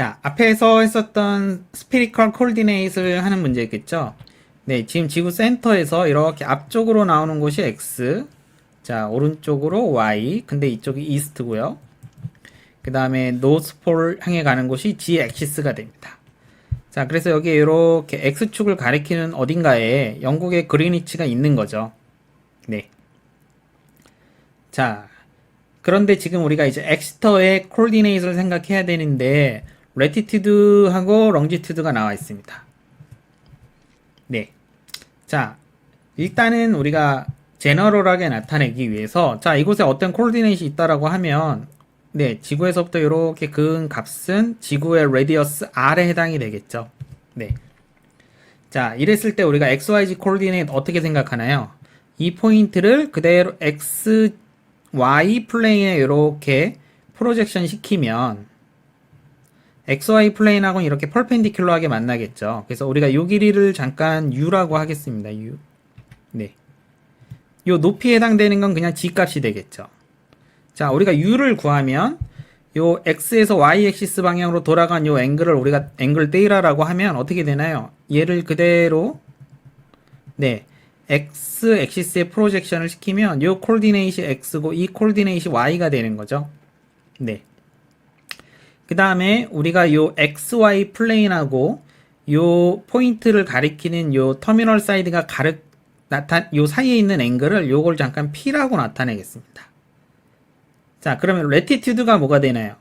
자, 앞에서 했었던 스피리컬 콜디네이트를 하는 문제겠죠? 네, 지금 지구 센터에서 이렇게 앞쪽으로 나오는 곳이 X, 자, 오른쪽으로 Y, 근데 이쪽이 이스트고요. 그 다음에 노스폴 향해 가는 곳이 G 엑시스가 됩니다. 자, 그래서 여기 이렇게 X축을 가리키는 어딘가에 영국의 그리니치가 있는 거죠. 네. 자, 그런데 지금 우리가 이제 엑스터의 콜디네이트를 생각해야 되는데 레티튜드하고 롱지튜드가 나와 있습니다. 네. 자, 일단은 우리가 제너럴하게 나타내기 위해서 자, 이곳에 어떤 콜디네이트이 있다라고 하면 네, 지구에서부터 이렇게 그은 값은 지구의 레디어스 R에 해당이 되겠죠. 네. 자, 이랬을 때 우리가 XYZ 코디네이트 어떻게 생각하나요? 이 포인트를 그대로 X, Y 플레인에 이렇게 프로젝션 시키면 XY 플레인하고는 이렇게 펄펜디큘러하게 만나겠죠. 그래서 우리가 이 길이를 잠깐 U라고 하겠습니다. U. 네. 요 높이에 해당되는 건 그냥 G 값이 되겠죠. 자, 우리가 U를 구하면 요 X에서 Y 액시스 방향으로 돌아간 요 앵글을 우리가 앵글 데이라라고 하면 어떻게 되나요? 얘를 그대로 네. X 액시스에 프로젝션을 시키면 요 콜디네이시 X고 이 콜디네이시 Y가 되는 거죠. 네. 그 다음에 우리가 요 XY 플레인하고 요 포인트를 가리키는 요 터미널 사이드가 가르 나타 요 사이에 있는 앵글을 요걸 잠깐 P라고 나타내겠습니다. 자, 그러면 레티튜드가 뭐가 되나요?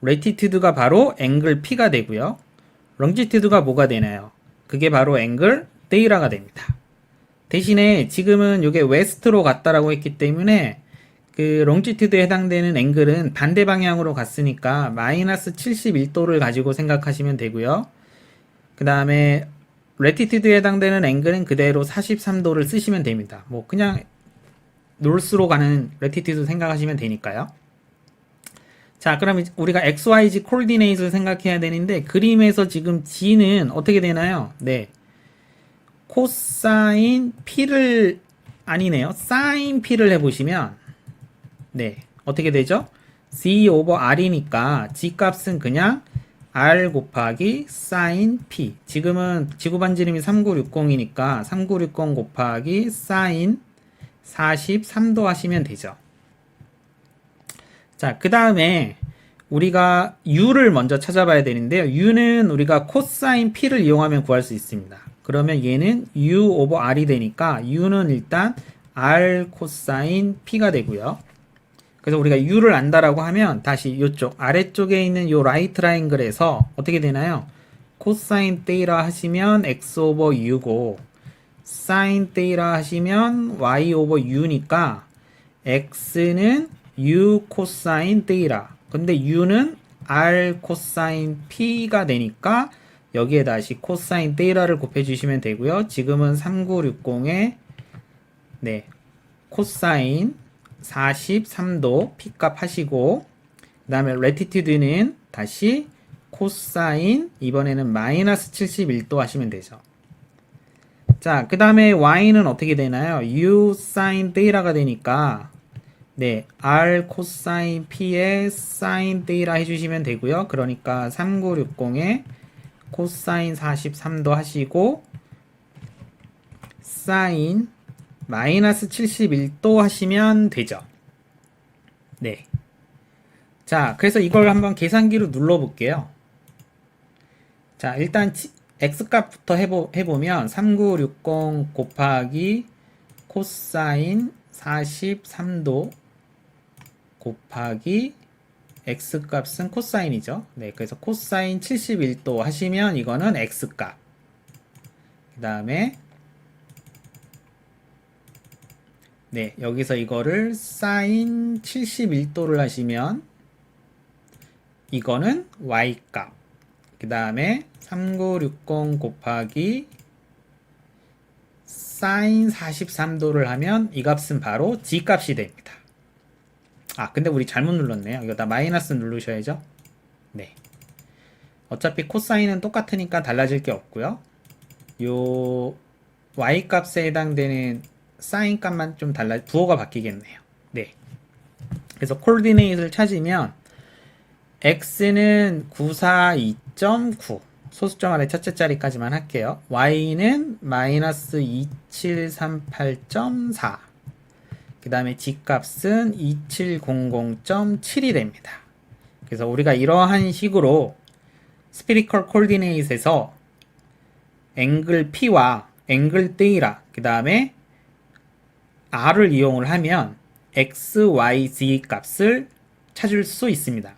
레티튜드가 바로 앵글 P가 되고요. 롱지튜드가 뭐가 되나요? 그게 바로 앵글 데이라가 됩니다. 대신에 지금은 이게 웨스트로 갔다라고 했기 때문에 그 롱지튜드에 해당되는 앵글은 반대 방향으로 갔으니까 마이너스 71도를 가지고 생각하시면 되고요. 그 다음에 레티튜드에 해당되는 앵글은 그대로 43도를 쓰시면 됩니다. 뭐 그냥 놀스로 가는 레티튜드 생각하시면 되니까요. 자, 그럼 우리가 XYZ 코디네이트를 생각해야 되는데 그림에서 지금 G는 어떻게 되나요? 네. 코사인 P를 아니네요. 사인 P를 해 보시면 네. 어떻게 되죠? C 오버 R이니까 G 값은 그냥 R 곱하기 사인 P. 지금은 지구 반지름이 3960이니까 3960 곱하기 사인 43도 하시면 되죠. 자, 그 다음에 우리가 U를 먼저 찾아봐야 되는데요. U는 우리가 코사인 P를 이용하면 구할 수 있습니다. 그러면 얘는 U 오버 R이 되니까 U는 일단 R 코사인 P가 되고요. 그래서 우리가 U를 안다라고 하면 다시 이쪽 아래쪽에 있는 요 라이트 라인글에서 어떻게 되나요? 코사인 데이라 하시면 X 오버 U고 사인 데이라 하시면 y 오버 u니까 x는 u 코사인 데이라 근데 u는 r 코사인 p가 되니까 여기에 다시 코사인 데이라를 곱해 주시면 되고요 지금은 3960에 네 코사인 43도 p값 하시고 그 다음에 레티튜드는 다시 코사인 이번에는 마이너스 71도 하시면 되죠 자, 그 다음에 y는 어떻게 되나요? u sin 데이라가 되니까 네, r 코사인 p의 sin 데이라 해주시면 되고요. 그러니까 3960에 코사인 43도 하시고 사인 마이너스 71도 하시면 되죠. 네. 자, 그래서 이걸 한번 계산기로 눌러볼게요. 자, 일단 x값부터 해보, 해보면 3960 곱하기 코사인 43도 곱하기 x값은 코사인이죠. 네, 그래서 코사인 71도 하시면 이거는 x값. 그 다음에 네, 여기서 이거를 사인 71도를 하시면 이거는 y값. 그 다음에 3960 곱하기 사인 43도를 하면 이 값은 바로 g 값이 됩니다. 아 근데 우리 잘못 눌렀네요. 이거 다 마이너스 누르셔야죠. 네. 어차피 코사인은 똑같으니까 달라질 게 없고요. 요 y 값에 해당되는 사인 값만 좀 달라 부호가 바뀌겠네요. 네. 그래서 콜디네이트를 찾으면 x는 942.9 소수점 아래 첫째 자리까지만 할게요. y는 마이너스 2738.4 그 다음에 g값은 2700.7이 됩니다. 그래서 우리가 이러한 식으로 스피리컬 콜디네이트에서 앵글 P와 앵글 데이라 그 다음에 R을 이용을 하면 X, Y, Z 값을 찾을 수 있습니다.